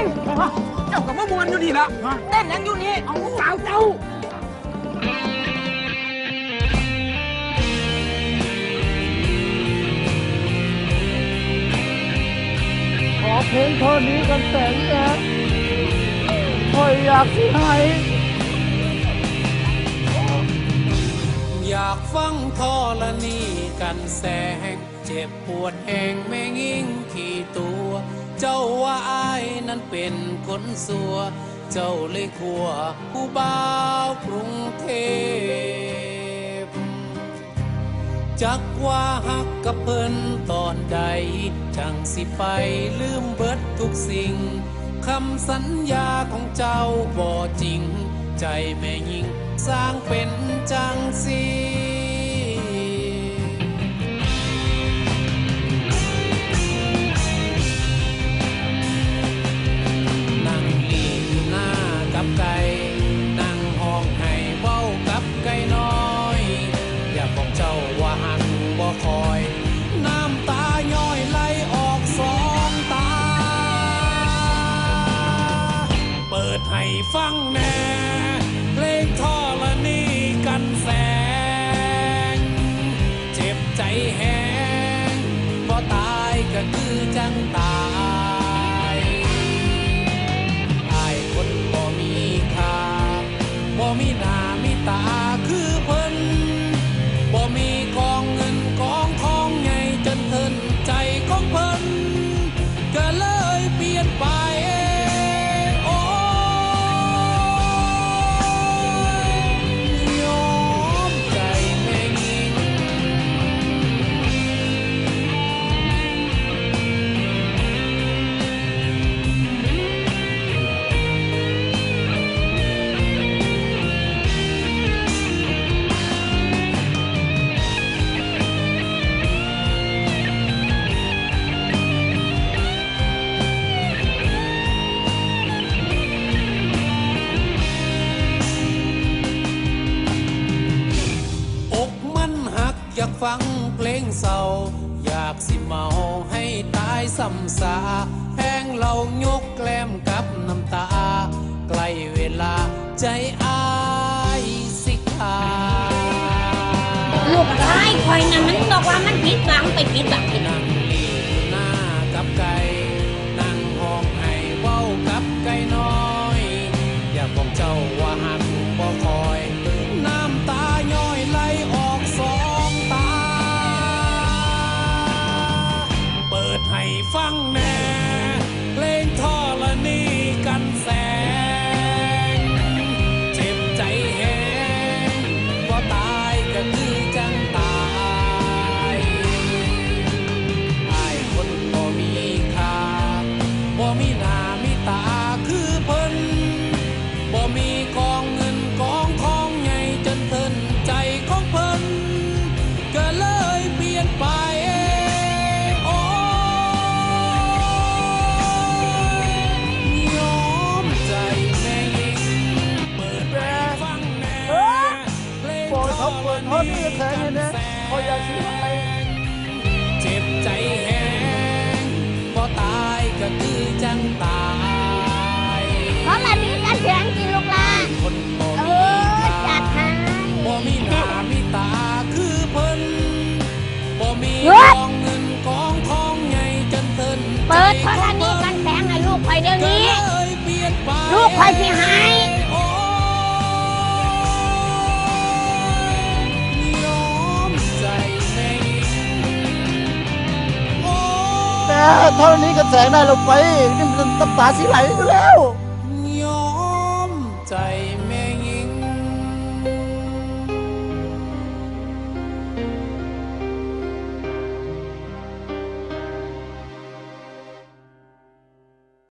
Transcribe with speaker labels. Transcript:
Speaker 1: งเจ้ากับว่ามวนอยู่นี่ละเต้นยังอยู่นี่เอาสาวเจ้า
Speaker 2: ขอเพลงเท่านี้กันแสงแดดคอยอยากสิให้
Speaker 3: อยากฟังทอละนี่กันแสง เจ็บปวดแห่งแม่งิ่งขี่ตัว เจ้าว่าอาย นั้นเป็นคนสัว เจ้าเลยขัวผู้บ่าวกรุงเทพ จักว่าฮักกับเพิ่นตอนใด จังสิไปลืมเบิดทุกสิ่ง คำสัญญาของเจ้าบ่จริง ใจแม่ยิงสร้างเป็นจังสี งแน่เพลงท่อละนีกันแสง เจ็บใจแหงพอตายก็คือจังตายอายคนบ่มีค่าบ่มีนา อยากฟังเพลงเศร้า อยากสิเมาให้ตายซ้ำสาแห้งเรายกแกล้มกับน้ำตา ใกล้เวลาใจอายสิขาด
Speaker 4: ลูกชายคอยน่ะมันบอกว่ามันผิดหวังไปผิดหวังที่นั่น
Speaker 3: ฟังแน่เพลงทอละนี่กันแสง เจ็บใจแหงบ่ตายก็คือจังตายอายคนบ่มีค่าบ่มีนา เขา
Speaker 2: เท่านี้ก็แสงได้ลงไปนี่มันน้ำตาสิไหลอยู่แล้ว
Speaker 3: ยอมใจ